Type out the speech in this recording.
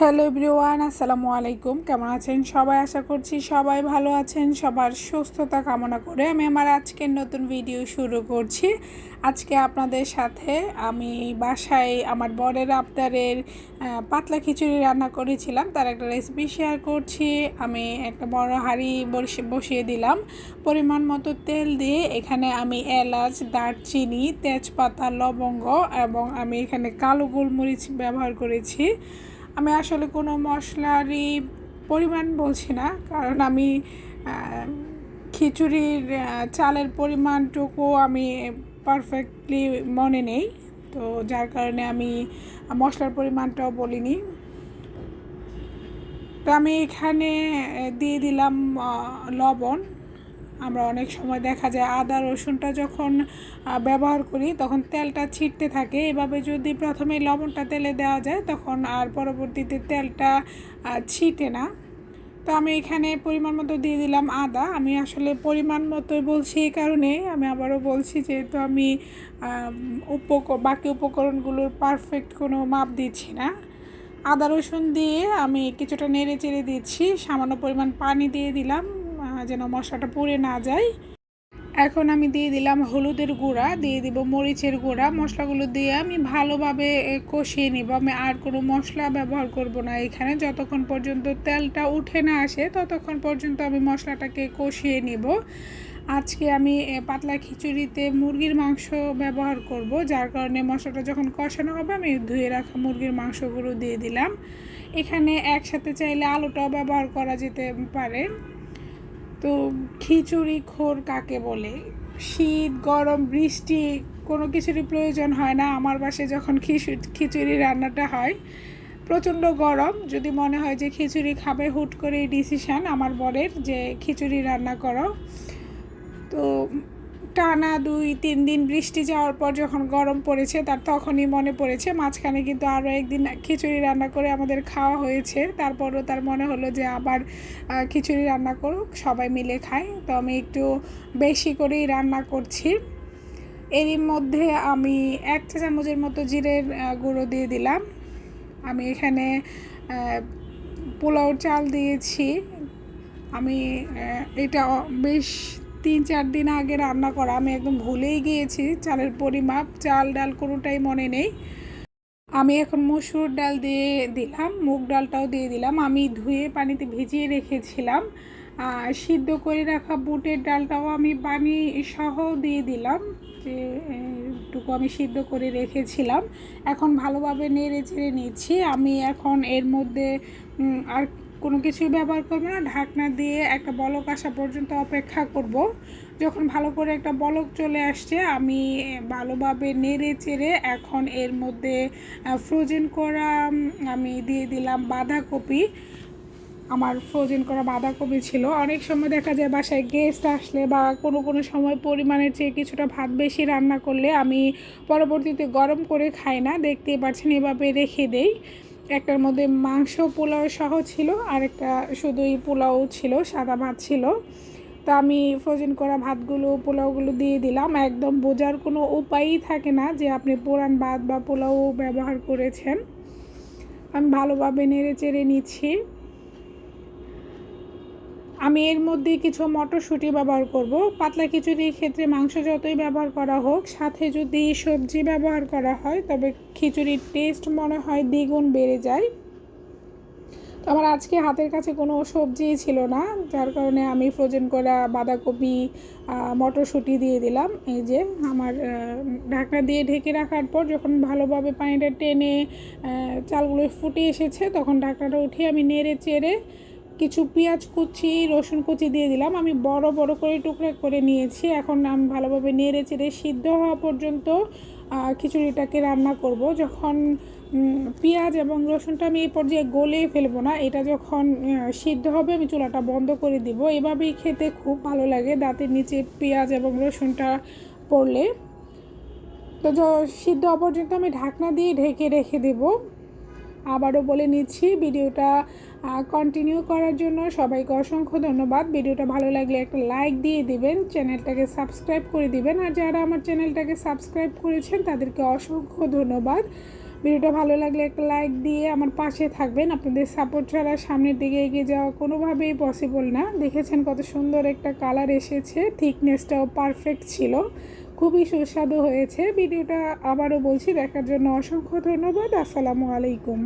Hello everyone, আসসালামু আলাইকুম। কেমন আছেন সবাই? আশা করছি সবাই ভালো আছেন। সবার সুস্থতা কামনা করে আমি আমার আজকের নতুন ভিডিও শুরু করছি। আজকে আপনাদের সাথে আমি বাসায় আমার বরের আবদারের পাতলা খিচুড়ি রান্না করেছিলাম। তার একটা রেসিপি শেয়ার করছি। আমি একটা বড় হাঁড়ি বসে- বসিয়ে দিলাম। পরিমাণ মতো তেল দিয়ে এখানে আমি এলাচ, দারচিনি, তেজপাতা, লবঙ্গ এবং আমি এখানে কালো গোলমরিচ ব্যবহার করেছি। আমি আসলে কোনো মশলারই পরিমাণ বলছি না, কারণ আমি খিচুড়ির চালের পরিমাণটুকু আমি পারফেক্টলি মনে নেই। তো যার কারণে আমি মশলার পরিমাণটাও বলিনি। তো আমি এখানে দিয়ে দিলাম লবণ। আমরা অনেক সময় দেখা যায় আদা, রসুনটা যখন ব্যবহার করি তখন তেলটা ছিটতে থাকে। এভাবে যদি প্রথমে লবণটা তেলে দেওয়া যায় তখন আর পরবর্তীতে তেলটা ছিটে না। তো আমি এখানে পরিমাণ মতো দিয়ে দিলাম আদা। আমি আসলে পরিমাণ মতোই বলছি এই কারণে। আমি আবারও বলছি যেহেতু আমি উপক, বাকি উপকরণগুলোর পারফেক্ট কোনো মাপ দিচ্ছি না। আদা, রসুন দিয়ে আমি কিছুটা নেড়ে চেড়ে দিচ্ছি। সামান্য পরিমাণ পানি দিয়ে দিলাম। যেন মশলাটা পুড়ে না যায়। এখন আমি দিয়ে দিলাম হলুদের গুঁড়া, দিয়ে দিব মরিচের গুঁড়া। মশলাগুলো দিয়ে আমি ভালোভাবে কষিয়ে নিব। আমি আর কোনো মশলা ব্যবহার করব না এখানে। যতক্ষণ পর্যন্ত তেলটা উঠে না আসে, ততক্ষণ পর্যন্ত আমি মশলাটাকে কষিয়ে নিব। আজকে আমি পাতলা খিচুড়িতে মুরগির মাংস ব্যবহার করব, যার কারণে মশলাটা যখন কষানো হবে, আমি ধুয়ে রাখা মুরগির মাংসগুলো দিয়ে দিলাম। এখানে একসাথে চাইলে আলুটাও ব্যবহার করা যেতে পারে। তো খিচুড়ি খোর কাকে বলে? শীত, গরম, বৃষ্টি, কোনো কিছুরই প্রয়োজন হয় না। আমার বাসে যখন খিচুড়ি রান্নাটা হয়, প্রচণ্ড গরম। যদি মনে হয় যে খিচুড়ি খাবে, হুট করে ডিসিশান আমার বরের যে খিচুড়ি রান্না করো। তো টানা দুই, তিন দিন বৃষ্টি যাওয়ার পর যখন গরম পড়েছে, তার তখনই মনে পড়েছে। মাঝখানে কিন্তু আরও একদিন খিচুড়ি রান্না করে আমাদের খাওয়া হয়েছে। তারপরও তার মনে হলো যে আবার খিচুড়ি রান্না করুক, সবাই মিলে খাই। তো আমি একটু বেশি করেই রান্না করছি। এরই মধ্যে আমি এক চা চামচের মতো জিরের গুঁড়ো দিয়ে দিলাম। আমি এখানে পোলাও চাল দিয়েছি। আমি এটা বেশ তিন চার দিন আগে রান্না করা, আমি একদম ভুলেই গিয়েছি। চালের পরিমাপ, চাল ডাল কোনোটাই মনে নেই। আমি এখন মসুর ডাল দিয়ে দিলাম, মুগ ডালটাও দিয়ে দিলাম। আমি ধুয়ে পানিতে ভিজিয়ে রেখেছিলাম। সিদ্ধ করে রাখা বুটের ডালটাও আমি পানি সহ দিয়ে দিলাম, যে টুকু আমি সিদ্ধ করে রেখেছিলাম। এখন ভালোভাবে নেড়ে চেড়ে নিচ্ছি। আমি এখন এর মধ্যে আর কোনো কিছুই ব্যবহার করব না। ঢাকনা দিয়ে একটা বলক আসা পর্যন্ত অপেক্ষা করব। যখন ভালো করে একটা বলক চলে আসছে, আমি ভালোভাবে নেড়ে চেড়ে এখন এর মধ্যে ফ্রোজেন করা আমি দিয়ে দিলাম বাঁধাকপি। আমার ফ্রোজেন করা বাঁধাকপি ছিল। অনেক সময় দেখা যায় বাসায় গেস্ট আসলে বা কোনো কোনো সময় পরিমাণের চেয়ে কিছুটা ভাত বেশি রান্না করলে আমি পরবর্তীতে গরম করে খাই না। দেখতেই পাচ্ছেন, এভাবে রেখে দেই। একটার মধ্যে মাংস পোলাও সহ ছিল আর একটা শুধুই পোলাও ছিল, সাদা ভাত ছিল। তা আমি ফ্রোজেন করা ভাতগুলো, পোলাওগুলো দিয়ে দিলাম। একদম বোঝার কোনো উপায়ই থাকে না যে আপনি পোড়ান ভাত বা পোলাও ব্যবহার করেছেন। আমি ভালোভাবে নেড়ে চেড়ে নিচ্ছি। আমি এর মধ্যে কিছু মটরশুঁটি ব্যবহার করব। পাতলা খিচুড়ির ক্ষেত্রে মাংস যতই ব্যবহার করা হোক, সাথে যদি সবজি ব্যবহার করা হয়, তবে খিচুড়ির টেস্ট মনে হয় দ্বিগুণ বেড়ে যায়। তো আমার আজকে হাতের কাছে কোনো সবজিই ছিল না, যার কারণে আমি ফ্রোজেন করা বাঁধাকপি মটরশুঁটি দিয়ে দিলাম। এই যে আমার ঢাকনা দিয়ে ঢেকে রাখার পর যখন ভালোভাবে পানিটা টেনে চালগুলো ফুটে এসেছে, তখন ঢাকনাটা উঠিয়ে আমি নেড়ে চেড়ে কিছু পেঁয়াজ কুচি, রসুন কুচি দিয়ে দিলাম। আমি বড় বড় করে টুকরা করে নিয়েছি। এখন আমি ভালোভাবে নেড়ে চেড়ে সিদ্ধ হওয়া পর্যন্ত খিচুড়িটাকে রান্না করব। যখন পেঁয়াজ এবং রসুনটা আমি এই পর্যায়ে গলে ফেলব না, এটা যখন সিদ্ধ হবে, আমি চুলাটা বন্ধ করে দিব। এভাবেই খেতে খুব ভালো লাগে দাঁতের নিচে পেঁয়াজ এবং রসুনটা পড়লে। তো সিদ্ধ হওয়া পর্যন্ত আমি ঢাকনা দিয়ে ঢেকে রেখে দেবো। আবারও বলে নিচ্ছি, ভিডিওটা কন্টিনিউ করার জন্য সবাইকে অসংখ্য ধন্যবাদ। ভিডিওটা ভালো লাগলে একটা লাইক দিয়ে দিবেন, চ্যানেলটাকে সাবস্ক্রাইব করে দিবেন। আর যারা আমার চ্যানেলটাকে সাবস্ক্রাইব করেছেন, তাদেরকে অসংখ্য ধন্যবাদ। ভিডিওটা ভালো লাগলে একটা লাইক দিয়ে আমার পাশে থাকবেন। আপনাদের সাপোর্ট ছাড়া সামনের দিকে এগিয়ে যাওয়া কোনোভাবেই পসিবল না। দেখেছেন কত সুন্দর একটা কালার এসেছে থিকনেসটাও পারফেক্ট ছিল। খুবই সুস্বাদু হয়েছে। ভিডিওটা আবারও বলছি, দেখার জন্য অসংখ্য ধন্যবাদ। আসসালামু আলাইকুম।